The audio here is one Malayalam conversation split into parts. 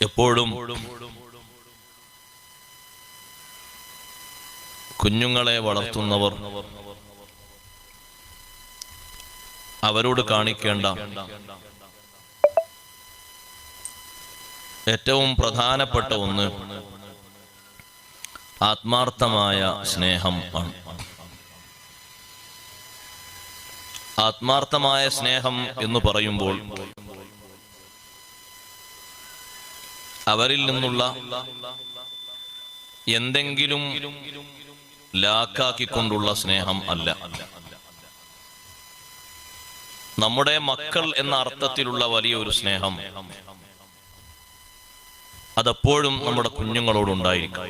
എപ്പോഴും കുഞ്ഞുങ്ങളെ വളർത്തുന്നവർ അവരോട് കാണിക്കേണ്ട ഏറ്റവും പ്രധാനപ്പെട്ട ഒന്ന് ആത്മാർത്ഥമായ സ്നേഹം ആണ്. ആത്മാർത്ഥമായ സ്നേഹം എന്ന് പറയുമ്പോൾ അവരിൽ നിന്നുള്ള എന്തെങ്കിലും ലാക്കാക്കിക്കൊണ്ടുള്ള സ്നേഹം അല്ല. നമ്മുടെ മക്കൾ എന്ന അർത്ഥത്തിലുള്ള വലിയൊരു സ്നേഹം അതെപ്പോഴും നമ്മുടെ കുഞ്ഞുങ്ങളോടുണ്ടായിരിക്കും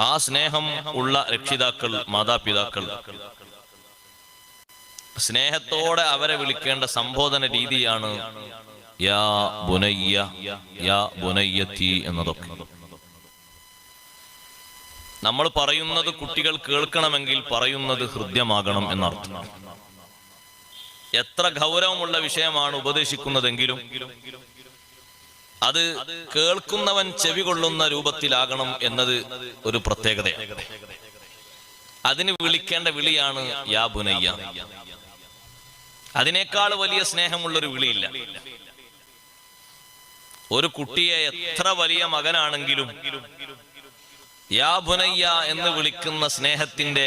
ആ സ്നേഹം ഉള്ള രക്ഷിതാക്കൾ മാതാപിതാക്കൾ സ്നേഹത്തോടെ അവരെ വിളിക്കേണ്ട സംബോധന രീതിയാണ് യാ ബുനയ്യ യാ ബുനയ്യത്തി എന്നതൊക്കെ. നമ്മൾ പറയുന്നത് കുട്ടികൾ കേൾക്കണമെങ്കിൽ പറയുന്നത് ഹൃദ്യമാകണം എന്നർത്ഥം. എത്ര ഗൗരവമുള്ള വിഷയമാണ് ഉപദേശിക്കുന്നതെങ്കിലും അത് കേൾക്കുന്നവൻ ചെവി കൊള്ളുന്ന രൂപത്തിലാകണം എന്നത് ഒരു പ്രത്യേകതയാണ്. അതിന് വിളിക്കേണ്ട വിളിയാണ് യാ ബുനയ്യ. അതിനേക്കാൾ വലിയ സ്നേഹമുള്ളൊരു വിളിയില്ല. ഒരു കുട്ടിയെ എത്ര വലിയ മകനാണെങ്കിലും യാ ബുനയ്യ എന്ന് വിളിക്കുന്ന സ്നേഹത്തിന്റെ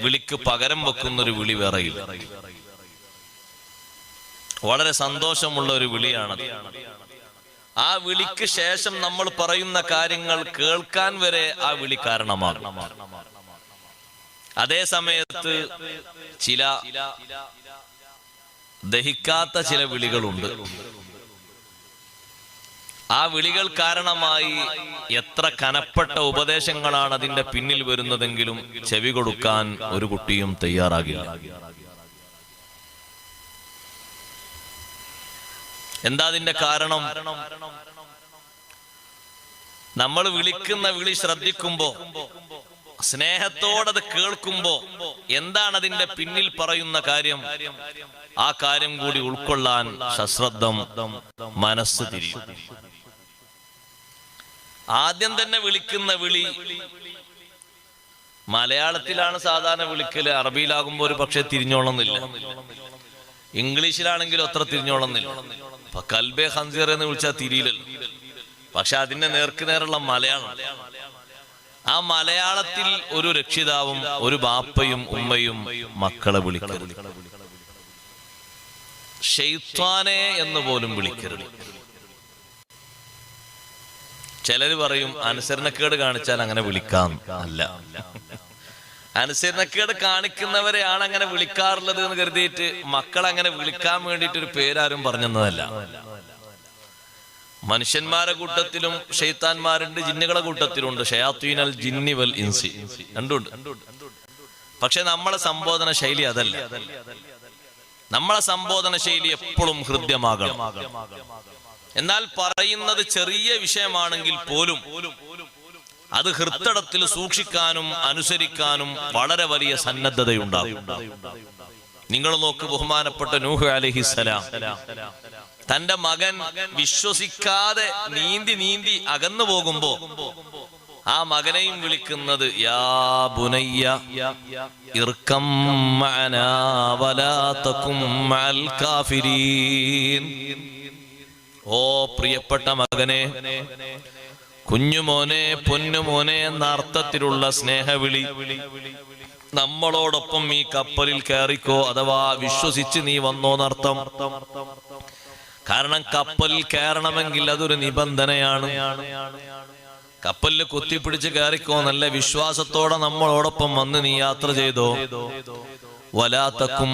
വിളിക്ക് പകരം വെക്കുന്ന ഒരു വിളി വേറെയില്ല. വളരെ സന്തോഷമുള്ള ഒരു വിളിയാണത്. ആ വിളിക്ക് ശേഷം നമ്മൾ പറയുന്ന കാര്യങ്ങൾ കേൾക്കാൻ വരെ ആ വിളി കാരണമാകും. അതേ സമയത്ത് ചില ദഹിക്കാത്ത ചില വിളികളുണ്ട്. ആ വിളികൾ കാരണമായി എത്ര കനപ്പെട്ട ഉപദേശങ്ങളാണ് അതിന്റെ പിന്നിൽ വരുന്നതെങ്കിലും ചെവി കൊടുക്കാൻ ഒരു കുട്ടിയും തയ്യാറാകില്ല. എന്താ അതിന്റെ കാരണം? നമ്മൾ വിളിക്കുന്ന വിളി ശ്രദ്ധിക്കുമ്പോ സ്നേഹത്തോടത് കേൾക്കുമ്പോ എന്താണ് അതിന്റെ പിന്നിൽ പറയുന്ന കാര്യം? ആ കാര്യം കൂടി ഉൾക്കൊള്ളാൻ സശ്രദ്ധം മനസ്സ് തിരിയും. ആദ്യം തന്നെ വിളിക്കുന്ന വിളി. മലയാളത്തിലാണ് സാധാരണ വിളിക്കൽ. അറബിയിലാകുമ്പോ ഒരു പക്ഷെ തിരിഞ്ഞോളന്നില്ല. ഇംഗ്ലീഷിലാണെങ്കിലും അത്ര തിരിഞ്ഞോളന്നില്ല. അപ്പൊ കൽബെ ഹൻസീർ എന്ന് വിളിച്ചാൽ തിരിയില്ലല്ലോ. പക്ഷെ അതിന്റെ നേർക്ക് നേരുള്ള മലയാളം. ആ മലയാളത്തിൽ ഒരു രക്ഷിതാവും ഒരു ബാപ്പയും ഉമ്മയും മക്കളെ വിളിക്കരുത്. ഷെയ്ത്വാനെ എന്ന് പോലും വിളിക്കരുത്. ചിലര് പറയും അനുസരണക്കേട് കാണിച്ചാൽ അങ്ങനെ വിളിക്കാം. അല്ല. അനുസരണക്കേട് കാണിക്കുന്നവരെയാണ് അങ്ങനെ വിളിക്കാറുള്ളത് എന്ന് കരുതിയിട്ട് മക്കൾ അങ്ങനെ വിളിക്കാൻ വേണ്ടിയിട്ട് ഒരു പേരാരും പറഞ്ഞതല്ല മനുഷ്യന്മാരെ കൂട്ടത്തിലും ഷെയ്ത്താന്മാരുണ്ട് ജിന്നുകളെ കൂട്ടത്തിലുണ്ട്. ഷയാത്തീനൽ ജിന്നി വൽ ഇൻസി. രണ്ടുണ്ട് പക്ഷെ നമ്മളെ സംബോധന ശൈലി അതല്ല. നമ്മളെ സംബോധന ശൈലി എപ്പോഴും ഹൃദ്യമാകണം. എന്നാൽ പറയുന്നത് ചെറിയ വിഷയമാണെങ്കിൽ പോലും അത് ഹൃത്തടത്തിൽ സൂക്ഷിക്കാനും അനുസരിക്കാനും വളരെ വലിയ സന്നദ്ധതയുണ്ടാകും. നിങ്ങൾ നോക്ക് ബഹുമാനപ്പെട്ട നൂഹ് അലഹിസലാം തന്റെ മകൻ വിശ്വസിക്കാതെ നീന്തി നീന്തി അകന്നു പോകുമ്പോ ആ മകനെയും വിളിക്കുന്നത് യാ ബുനയ്യ മഅനാ ഓ പ്രിയപ്പെട്ട മകനെ കുഞ്ഞുമോനെ പൊന്നുമോനെ എന്ന അർത്ഥത്തിലുള്ള സ്നേഹവിളി. നമ്മളോടൊപ്പം ഈ കപ്പലിൽ കയറിക്കോ അഥവാ വിശ്വസിച്ച് നീ വന്നോന്നർത്ഥം കാരണം കപ്പലിൽ കയറണമെങ്കിൽ അതൊരു നിബന്ധനയാണ്. കപ്പലിൽ കൊത്തിപ്പിടിച്ച് കയറിക്കോ നല്ല വിശ്വാസത്തോടെ നമ്മളോടൊപ്പം വന്ന് നീ യാത്ര ചെയ്തോ? വലാത്തക്കും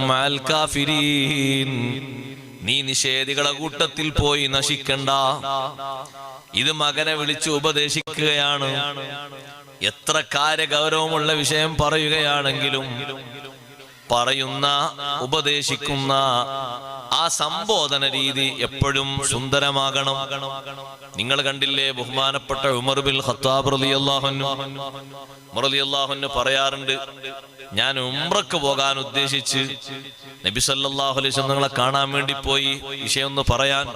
നീ നിഷേധികളെ കൂട്ടത്തിൽ പോയി നശിക്കണ്ട. ഇത് മകനെ വിളിച്ച് ഉപദേശിക്കുകയാണ്. എത്ര കാര്യഗൗരവമുള്ള വിഷയം പറയുകയാണെങ്കിലും പറയുന്ന ഉപദേശിക്കുന്ന ആ സംബോധന രീതി എപ്പോഴും സുന്ദരമാകണം. നിങ്ങൾ കണ്ടില്ലേ ബഹുമാനപ്പെട്ട ഉമർ ബിൻ ഖത്താബ് റളിയല്ലാഹു പറയാറുണ്ട് ഞാൻ ഉംറക്ക് പോകാൻ ഉദ്ദേശിച്ച് നബി സല്ലല്ലാഹു അലൈഹി വസല്ലം നിങ്ങളെ കാണാൻ വേണ്ടി പോയി വിഷയം ഒന്ന് പറയാൻ.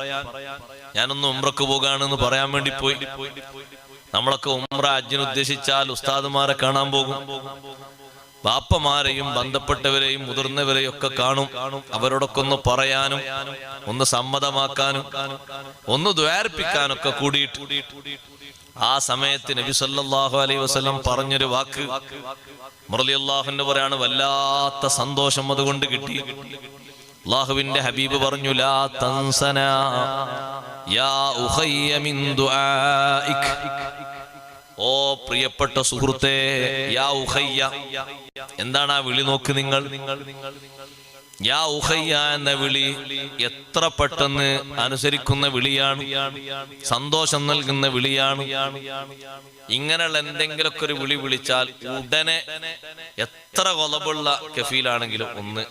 ഞാനൊന്ന് ഉംറക്ക് പോകാണെന്ന് പറയാൻ വേണ്ടി പോയി. നമ്മളൊക്കെ ഉംറ അജ്ജിന് ഉദ്ദേശിച്ചാൽ ഉസ്താദുമാരെ കാണാൻ പോകും. ബാപ്പമാരെയും ബന്ധപ്പെട്ടവരെയും മുതിർന്നവരെയും ഒക്കെ കാണും. അവരോടൊക്കെ ഒന്ന് പറയാനും ഒന്ന് സമ്മതമാക്കാനും ഒന്ന് ദ്വാരിപ്പിക്കാനൊക്കെ കൂടിയിട്ട്. ആ സമയത്ത് നബി സല്ലാഹു അലൈ വസ്ലം പറഞ്ഞൊരു വാക്ക് മുറലി പറയാണ് വല്ലാത്ത സന്തോഷം അതുകൊണ്ട് കിട്ടി. അള്ളാഹുവിന്റെ ഹബീബ് പറഞ്ഞു ലാ തൻസന യാ മിൻ ഓ പ്രിയപ്പെട്ട സുഹൃത്തെ യാ എന്താണ് ആ വിളി നോക്ക് നിങ്ങൾ? യാ എന്ന വിളി എത്ര പെട്ടെന്ന് അനുസരിക്കുന്ന വിളിയാണ് സന്തോഷം നൽകുന്ന വിളിയാണ്. ഇങ്ങനെയുള്ള എന്തെങ്കിലുമൊക്കെ ഒരു വിളി വിളിച്ചാൽ ഉടനെ എത്ര കൊലപുള്ള കഫീലാണെങ്കിലും ഒന്ന്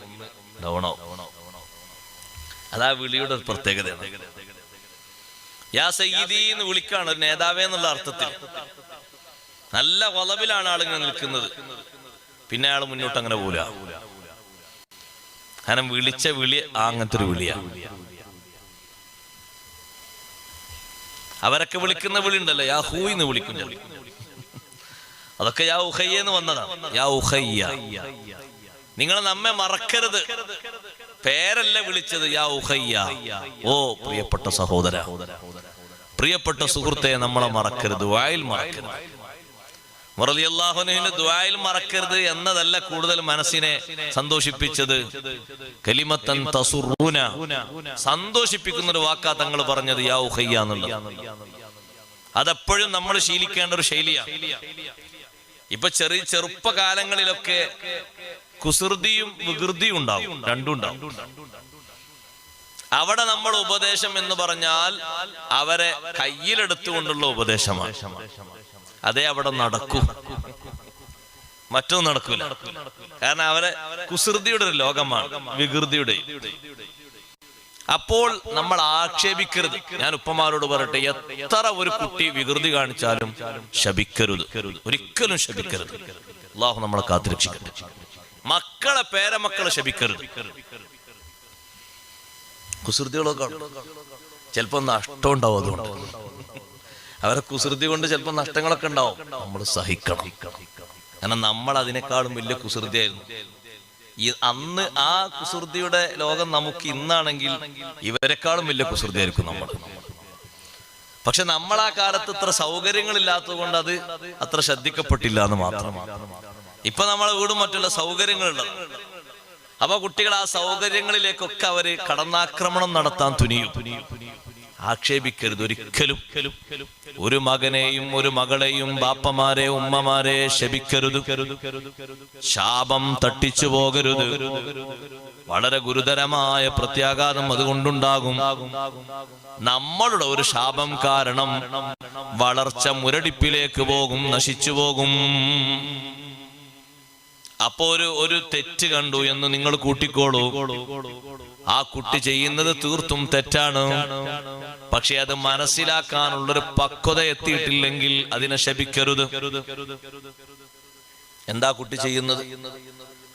ഡൗണോ അതാ വിളിയുടെ ഒരു പ്രത്യേകതയാണ്. യാ സയ്യിദി എന്ന് വിളിക്കാണ് ഒരു നേതാവേ എന്നുള്ള അർത്ഥത്തിൽ. നല്ല വളവിലാണ് ആളുകൾ നിൽക്കുന്നത്. പിന്നെ അയാൾ മുന്നോട്ട് അങ്ങനെ പോല കാരണം വിളിച്ച വിളി അങ്ങനത്തെ ഒരു വിളിയാ. അവരൊക്കെ വിളിക്കുന്ന വിളി ഉണ്ടല്ലോ യാ ഹൂയിന്ന് വിളിക്കുന്ന. അതൊക്കെ യാ ഉഹയ്യെന്ന് വന്നതാ. യാ ഉഹയ്യ. നിങ്ങൾ നമ്മെ മറക്കരുത്. പേരല്ല വിളിച്ചത് യാ ഉഹയ്യ. ഓ പ്രിയപ്പെട്ട സഹോദര. പ്രിയപ്പെട്ട സുഹൃത്തെ നമ്മളെ മറക്കരുത്. വായിൽ മറക്കരുത്. മുറലിയല്ലാഹുനുവിന്റെ ദ്വായിൽ മറക്കരുത് എന്നതല്ല കൂടുതൽ മനസ്സിനെ സന്തോഷിപ്പിച്ചത്. കലിമത്തൻ തസുറൂന. സന്തോഷിപ്പിക്കുന്ന ഒരു വാക്കാ തങ്ങൾ പറഞ്ഞത് യാ അതെപ്പോഴും നമ്മൾ ശീലിക്കേണ്ട ഒരു ശൈലിയാണ് ഇപ്പൊ ചെറിയ ചെറുപ്പകാലങ്ങളിലൊക്കെ കുസൃതിയും വികൃതിയും ഉണ്ടാവും. രണ്ടും ഉണ്ടാവും. അവിടെ നമ്മൾ ഉപദേശം എന്ന് പറഞ്ഞാൽ അവരെ കയ്യിലെടുത്തുകൊണ്ടുള്ള ഉപദേശമാണ്. അതേ അവിടെ നടക്കൂ. മറ്റൊന്നും നടക്കൂല. കാരണം അവരെ കുസൃതിയുടെ ഒരു ലോകമാണ് വികൃതിയുടെ അപ്പോൾ നമ്മൾ ആക്ഷേപിക്കരുത്. ഞാൻ ഉപ്പമാരോട് പറയട്ടെ എത്ര ഒരു കുട്ടി വികൃതി കാണിച്ചാലും ശപിക്കരുത്. ഒരിക്കലും ശപിക്കരുത്. അള്ളാഹു നമ്മളെ കാത്തുരക്ഷിക്കട്ടെ. മക്കളെ പേരമക്കളെ ശപിക്കരുത്. കുസൃതികളൊക്കെ ചിലപ്പോ നഷ്ടം ഉണ്ടാവും അതുകൊണ്ട്. അവരെ കുസൃതി കൊണ്ട് ചിലപ്പോൾ നഷ്ടങ്ങളൊക്കെ ഉണ്ടാവും. നമ്മൾ സഹിക്കണം. കാരണം നമ്മൾ അതിനേക്കാളും വലിയ കുസൃതിയായിരുന്നു. ഈ അന്ന് ആ കുസൃതിയുടെ ലോകം നമുക്ക് ഇന്നാണെങ്കിൽ ഇവരെക്കാളും വലിയ കുസൃതിയായിരിക്കും നമ്മൾ. പക്ഷെ നമ്മൾ ആ കാലത്ത് ഇത്ര സൗകര്യങ്ങളില്ലാത്തത് കൊണ്ട് അത് അത്ര ശ്രദ്ധിക്കപ്പെട്ടില്ല എന്ന് മാത്രം. ഇപ്പൊ നമ്മളെ വീടും മറ്റുള്ള സൗകര്യങ്ങളുണ്ട്. അപ്പൊ കുട്ടികൾ ആ സൗകര്യങ്ങളിലേക്കൊക്കെ അവർ കടന്നാക്രമണം നടത്താൻ തുനിയും. ആക്ഷേപിക്കരുത് ഒരിക്കലും. ഒരു മകനെയും ഒരു മകളെയും ബാപ്പമാരെ ഉമ്മമാരെ ശപിക്കരുത്. ശാപം തട്ടിച്ചു പോകരുത്. വളരെ ഗുരുതരമായ പ്രത്യാഘാതം അതുകൊണ്ടുണ്ടാകും. നമ്മളുടെ ഒരു ശാപം കാരണം വളർച്ച മുരടിപ്പിലേക്ക് പോകും നശിച്ചു പോകും. അപ്പോ ഒരു ഒരു തെറ്റ് കണ്ടു എന്ന് നിങ്ങൾ കൂട്ടിക്കോളൂ. ആ കുട്ടി ചെയ്യുന്നത് തീർത്തും തെറ്റാണ്. പക്ഷെ അത് മനസ്സിലാക്കാനുള്ളൊരു പക്വത എത്തിയിട്ടില്ലെങ്കിൽ അതിനെ ശപിക്കരുത്. എന്താ കുട്ടി ചെയ്യുന്നത്?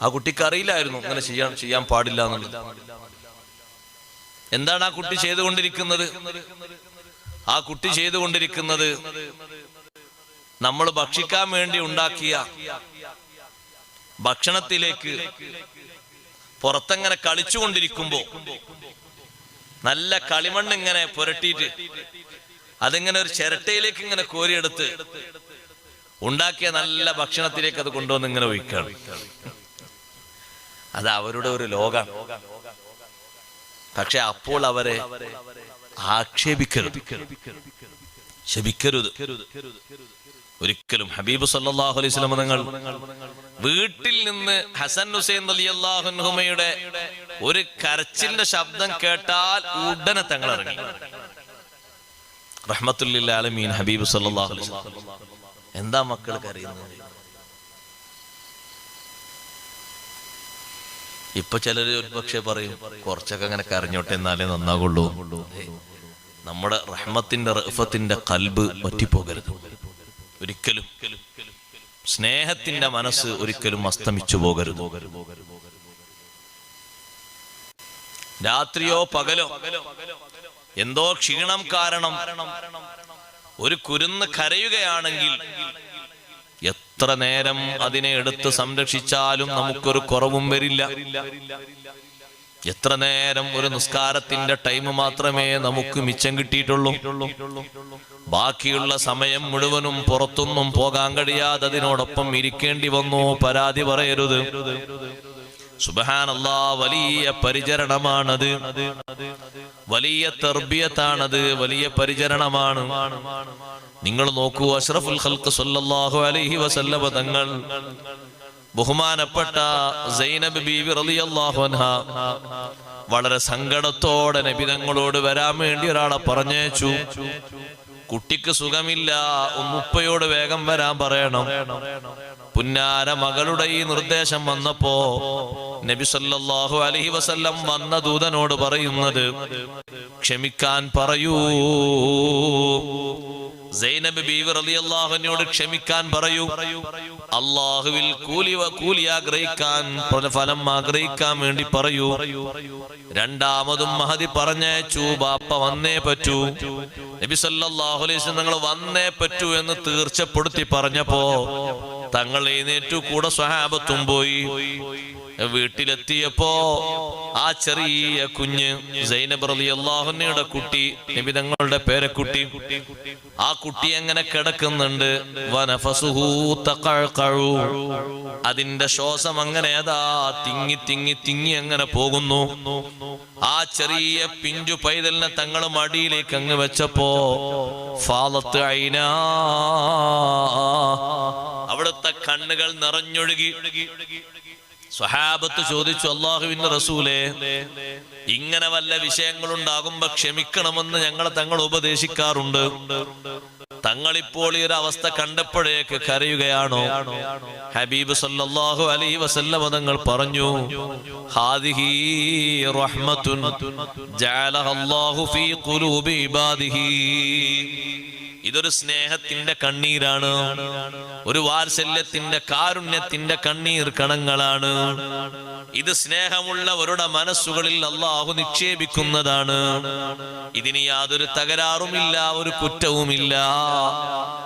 ആ കുട്ടിക്ക് അറിയില്ലായിരുന്നു അങ്ങനെ ചെയ്യാൻ ചെയ്യാൻ പാടില്ല എന്താണ് ആ കുട്ടി ചെയ്തുകൊണ്ടിരിക്കുന്നത്? ആ കുട്ടി ചെയ്തുകൊണ്ടിരിക്കുന്നത് നമ്മൾ ഭക്ഷിക്കാൻ വേണ്ടി ഉണ്ടാക്കിയ ഭക്ഷണത്തിലേക്ക് പുറത്തങ്ങനെ കളിച്ചുകൊണ്ടിരിക്കുമ്പോ നല്ല കളിമണ്ണ് ഇങ്ങനെ പുരട്ടിയിട്ട് അതിങ്ങനെ ഒരു ചിരട്ടയിലേക്ക് ഇങ്ങനെ കോരിയെടുത്ത് ഉണ്ടാക്കിയ നല്ല ഭക്ഷണത്തിലേക്ക് അത് കൊണ്ടുവന്ന് ഇങ്ങനെ ഒഴിക്കാണ് അത് അവരുടെ ഒരു ലോകാണ് പക്ഷെ അപ്പോൾ അവരെ ആക്ഷേപിക്കരുത്. ശപിക്കരുത് ഒരിക്കലും ഹബീബ് സല്ലല്ലാഹു അലൈഹി തങ്ങൾ വീട്ടിൽ നിന്ന് ഹസൻ ഹുസൈൻ അലി അള്ളാഹുഹുമയുടെ ഒരു കരച്ചിലിന്റെ ശബ്ദം കേട്ടാൽ ഉടനെ തങ്ങൾ ഇറങ്ങി. റഹ്മത്തുല്ലിൽ ആലമീൻ ഹബീബ് സല്ലല്ലാഹു അലൈഹി എന്താ മക്കൾക്ക് അറിയുന്നത്? ഇപ്പൊ ചിലര് ഒരുപക്ഷെ പറയും കുറച്ചൊക്കെ അങ്ങനെ കരഞ്ഞോട്ടെ എന്നാലേ നന്നാകുള്ളൂ നമ്മുടെ റഹ്മത്തിന്റെ റഫത്തിന്റെ കൽബ് പറ്റിപ്പോകരുത് ഒരിക്കലും. സ്നേഹത്തിന്റെ മനസ്സ് ഒരിക്കലും അസ്തമിച്ചു പോകരുത്. രാത്രിയോ പകലോ എന്തോ ക്ഷീണം കാരണം ഒരു കുരുന്ന് കരയുകയാണെങ്കിൽ എത്ര നേരം അതിനെ എടുത്ത് സംരക്ഷിച്ചാലും നമുക്കൊരു കുറവും വരില്ല. എത്ര നേരം ഒരു നിസ്കാരത്തിന്റെ ടൈം മാത്രമേ നമുക്ക് മിച്ചം കിട്ടിയിട്ടുള്ളൂ. ബാക്കിയുള്ള സമയം മുഴുവനും പുറത്തൊന്നും പോകാൻ കഴിയാതെ അതിനോടൊപ്പം ഇരിക്കേണ്ടി വന്നു. പരാതി പറയരുത്. സുബഹാനല്ലാ വലിയ പരിചരണമാണത്. വലിയ തെർബിയത്താണത്. വലിയ പരിചരണമാണ്. നിങ്ങൾ നോക്കൂ അഷ്റഫുൽ ഖൽക്ക് സല്ലല്ലാഹു അലൈഹി വസല്ലമ തങ്ങൾ ബഹുമാനപ്പെട്ട സൈനബ് ബീവി റളിയല്ലാഹു അൻഹ വളരെ സങ്കടത്തോടെ നബിതങ്ങളോട് വരാൻ വേണ്ടി ഒരാളെ പറഞ്ഞേച്ചു കുട്ടിക്ക് സുഖമില്ല ഉമ്മുപ്പയോട് വേഗം വരാൻ പറയണം. പുന്നാര മകളുടെ ഈ നിർദ്ദേശം വന്നപ്പോ നബി സല്ലല്ലാഹു അലൈഹി വസല്ലം വന്ന ദൂതനോട് പറയുന്നത് ക്ഷമിക്കാൻ പറയൂ. സൈനബ് ക്ഷമിക്കാൻ പറയൂ. അള്ളാഹുവിൽ കൂലി കൂലി ആഗ്രഹിക്കാൻ ഫലം ആഗ്രഹിക്കാൻ വേണ്ടി പറയൂ. രണ്ടാമതും മഹതി പറഞ്ഞയച്ചു ബാപ്പ വന്നേ പറ്റൂ. നബി വസല്ലം നിങ്ങൾ വന്നേ പറ്റൂ എന്ന് തീർച്ചപ്പെടുത്തി പറഞ്ഞപ്പോ തങ്ങൾ എഴുന്നേറ്റു കൂടെ സ്വഹാബത്തും പോയി. വീട്ടിലെത്തിയപ്പോ ആ ചെറിയ കുഞ്ഞ് സൈനബ് റളിയല്ലാഹുവിന്റെ കുട്ടി നബി തങ്ങളുടെ പേരക്കുട്ടി ആ കുട്ടി എങ്ങനെ കിടക്കുന്നുണ്ട്. അതിന്റെ ശ്വാസം അങ്ങനെ അതാ തിങ്ങി തിങ്ങി തിങ്ങി അങ്ങനെ പോകുന്നു. ആ ചെറിയ പിഞ്ചു പൈതലിനെ തങ്ങൾ മടിയിലേക്ക് അങ്ങ് വെച്ചപ്പോ ഫാലത്ത് അവിടുത്തെ കണ്ണുകൾ നിറഞ്ഞൊഴുകി. സ്വഹാബത്ത് ചോദിച്ചു അള്ളാഹുവിന്റെ റസൂലെ ഇങ്ങനെ വല്ല വിഷയങ്ങളുണ്ടാകുമ്പോ ക്ഷമിക്കണമെന്ന് ഞങ്ങൾ തങ്ങൾ ഉപദേശിക്കാറുണ്ട്. തങ്ങളിപ്പോൾ ഈ ഒരു അവസ്ഥ കണ്ടപ്പോഴേക്ക് കരയുകയാണോ? ഹബീബ് സല്ലാഹു അലൈ വസല്ലമ തങ്ങൾ പറഞ്ഞു ഹാദിഹി ഇതൊരു സ്നേഹത്തിന്റെ കണ്ണീരാണ്. ഒരു വാത്സല്യത്തിന്റെ കാരുണ്യത്തിന്റെ കണ്ണീർ കണങ്ങളാണ്. ഇത് സ്നേഹമുള്ളവരുടെ മനസ്സുകളിൽ അള്ളാഹു നിക്ഷേപിക്കുന്നതാണ്. ഇതിന് യാതൊരു തകരാറുമില്ല ഒരു കുറ്റവുമില്ല.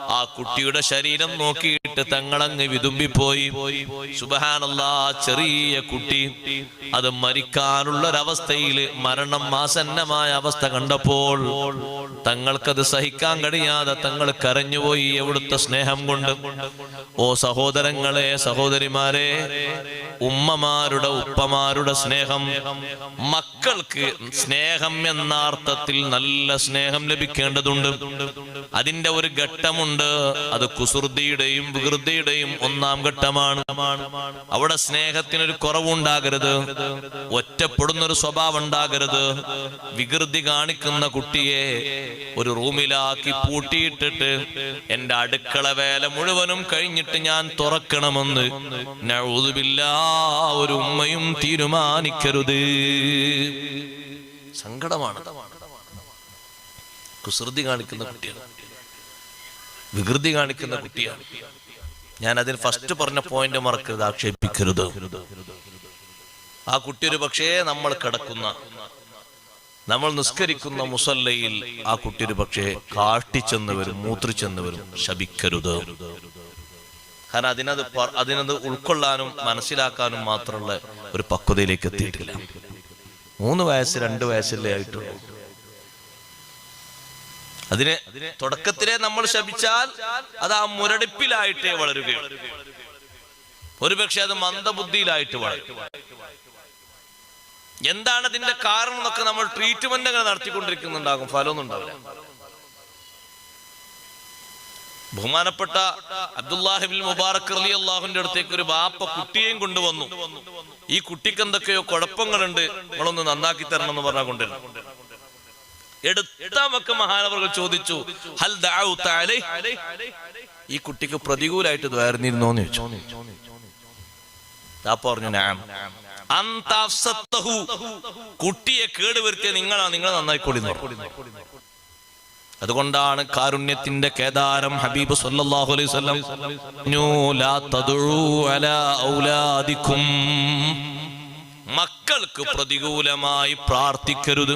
ആ കുട്ടിയുടെ ശരീരം നോക്കിയിട്ട് തങ്ങളങ്ങ് വിതുമ്പിപ്പോയി. സുബഹാനല്ലാ ചെറിയ കുട്ടി. അത് മരിക്കാനുള്ളൊരവസ്ഥയിൽ മരണം ആസന്നമായ അവസ്ഥ കണ്ടപ്പോൾ തങ്ങൾക്കത് സഹിക്കാൻ കഴിയാതെ തങ്ങൾ കരഞ്ഞുപോയി എവിടുത്തെ സ്നേഹം കൊണ്ട്? ഓ സഹോദരങ്ങളെ സഹോദരിമാരെ ഉമ്മമാരുടെ ഉപ്പമാരുടെ സ്നേഹം. മക്കൾക്ക് സ്നേഹം എന്നാർത്ഥത്തിൽ നല്ല സ്നേഹം ലഭിക്കേണ്ടതുണ്ട്. അതിന്റെ ഒരു ഘട്ടമുണ്ട്. അത് കുസൃതിയുടെയും വികൃതിയുടെയും ഒന്നാം ഘട്ടമാണ്. അവിടെ സ്നേഹത്തിനൊരു കുറവുണ്ടാകരുത്. ഒറ്റപ്പെടുന്നൊരു സ്വഭാവം ഉണ്ടാകരുത് വികൃതി കാണിക്കുന്ന കുട്ടിയെ ഒരു റൂമിലാക്കി പൂട്ടിയിട്ടിട്ട് എന്റെ അടുക്കള വേല മുഴുവനും കഴിഞ്ഞിട്ട് ഞാൻ തുറക്കണമെന്ന്. നഴുതുമില്ല ഒരു ഉമ്മയും തീരുമാനിക്കരുത്. സങ്കടമാണ്. കുസൃതി കാണിക്കുന്ന കുട്ടിയാണ്. വികൃതി കാണിക്കുന്ന കുട്ടിയാണ്. ഞാൻ അതിന് ഫസ്റ്റ് പറഞ്ഞ പോയിന്റ് മറക്കരുത് ആക്ഷേപിക്കരുത്. ആ കുട്ടി ഒരു പക്ഷേ നമ്മൾ കിടക്കുന്ന നമ്മൾ നിസ്കരിക്കുന്ന മുസല്ലയിൽ ആ കുട്ടി ഒരു പക്ഷേ കാട്ടിച്ചെന്നവരും വരും മൂത്രിച്ചെന്ന് വരും ശപിക്കരുത്. കാരണം അതിനത് അതിനത് ഉൾക്കൊള്ളാനും മനസ്സിലാക്കാനും മാത്രമുള്ള ഒരു പക്വതയിലേക്ക് എത്തിയിട്ടില്ല. മൂന്ന് വയസ്സ് രണ്ട് വയസ്സല്ലേ ആയിട്ടുള്ളൂ. അതിന് തുടക്കത്തിലെ നമ്മൾ ശപിച്ചാൽ അത് ആ മുരടിപ്പിലായിട്ടേ വളരുകയുള്ളൂ. ഒരുപക്ഷെ അത് മന്ദബുദ്ധിയിലായിട്ട് വളരും. എന്താണ് അതിന്റെ കാരണം എന്നൊക്കെ നമ്മൾ ട്രീറ്റ്മെന്റ് നടത്തിക്കൊണ്ടിരിക്കുന്നുണ്ടാകും. ഫലമൊന്നും ഉണ്ടാവില്ല. ബഹുമാനപ്പെട്ട അബ്ദുല്ലാഹിബിൻ മുബാറക് അലി അള്ളാഹുന്റെ അടുത്തേക്ക് ഒരു ബാപ്പ കുട്ടിയെയും കൊണ്ടുവന്നു. ഈ കുട്ടിക്ക് എന്തൊക്കെയോ കുഴപ്പങ്ങളുണ്ട്. നിങ്ങളൊന്ന് നന്നാക്കി തരണം എന്ന് പറഞ്ഞാൽ കൊണ്ടുവരുന്നു. എടുത്ത മക്ക മഹാനവർകൾ ചോദിച്ചു ഹൽ? ഈ കുട്ടിക്ക് പ്രതികൂലായിട്ട് ദ്വാരുന്നിരുന്നോന്ന് ചോദിച്ചു. പറഞ്ഞു "നഅം." അന്ത അഫ്സത്തഹു. കുട്ടിയെ കേടുവരുത്തിയ നിങ്ങളാ നിങ്ങൾ നന്നായിക്കോളി. അതുകൊണ്ടാണ് കാരുണ്യത്തിന്റെ കേദാരം ഹബീബ് സല്ലല്ലാഹു അലൈഹി വസല്ലം "ലാ അലാ മക്കൾക്ക് പ്രതികൂലമായി പ്രാർത്ഥിക്കരുത്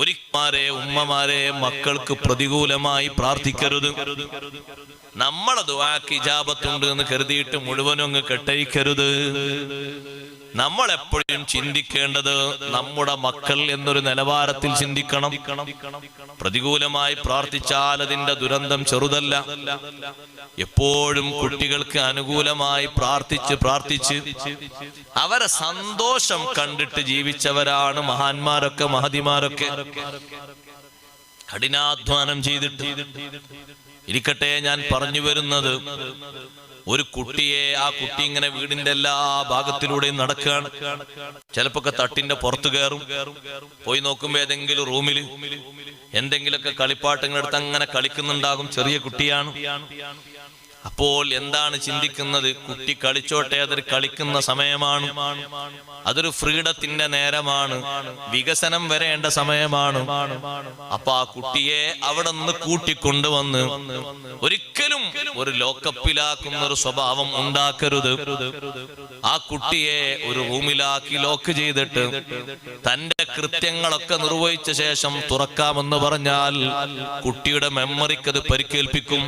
ഒരിക്കമാരെ ഉമ്മമാരെ മക്കൾക്ക് പ്രതികൂലമായി പ്രാർത്ഥിക്കരുത് നമ്മളെ ദുആക്ക് ഇജാബത്തുണ്ട് എന്ന് കരുതിയിട്ട് മുഴുവനും അങ്ങ് കെട്ടഴിക്കരുത് നമ്മൾ എപ്പോഴും ചിന്തിക്കേണ്ടത് നമ്മുടെ മക്കൾ എന്നൊരു നിലവാരത്തിൽ ചിന്തിക്കണം. പ്രതികൂലമായി പ്രാർത്ഥിച്ചാൽ അതിന്റെ ദുരന്തം ചെറുതല്ല. എപ്പോഴും കുട്ടികൾക്ക് അനുകൂലമായി പ്രാർത്ഥിച്ച് പ്രാർത്ഥിച്ച് അവരെ സന്തോഷം കണ്ടിട്ട് ജീവിച്ചവരാണ് മഹാന്മാരൊക്കെ മഹതിമാരൊക്കെ. കഠിനാധ്വാനം ചെയ്തിട്ട്. ഇരിക്കട്ടെ ഞാൻ പറഞ്ഞു വരുന്നത്. ഒരു കുട്ടിയെ ആ കുട്ടി ഇങ്ങനെ വീടിന്റെ എല്ലാ ഭാഗത്തിലൂടെയും നടക്കുകയാണ്. ചിലപ്പോ തട്ടിന്റെ പുറത്തു കയറും. പോയി നോക്കുമ്പോ ഏതെങ്കിലും റൂമിൽ എന്തെങ്കിലുമൊക്കെ കളിപ്പാട്ടങ്ങൾ എടുത്ത് അങ്ങനെ കളിക്കുന്നുണ്ടാകും. ചെറിയ കുട്ടിയാണ്. അപ്പോൾ എന്താണ് ചിന്തിക്കുന്നത്? കുട്ടി കളിച്ചോട്ടെ അതൊരു കളിക്കുന്ന സമയമാണ്. അതൊരു ഫ്രീഡത്തിന്റെ നേരമാണ്. വികസനം വരേണ്ട സമയമാണ്. അപ്പൊ ആ കുട്ടിയെ അവിടെ നിന്ന് കൂട്ടിക്കൊണ്ടുവന്ന് ഒരിക്കലും ഒരു ലോക്കപ്പിലാക്കുന്ന ഒരു സ്വഭാവം ഉണ്ടാക്കരുത്. ആ കുട്ടിയെ ഒരു റൂമിലാക്കി ലോക്ക് ചെയ്തിട്ട് തന്റെ കൃത്യങ്ങളൊക്കെ നിർവഹിച്ച ശേഷം തുറക്കാമെന്ന് പറഞ്ഞാൽ കുട്ടിയുടെ മെമ്മറിക്ക് അത് പരിക്കേൽപ്പിക്കും.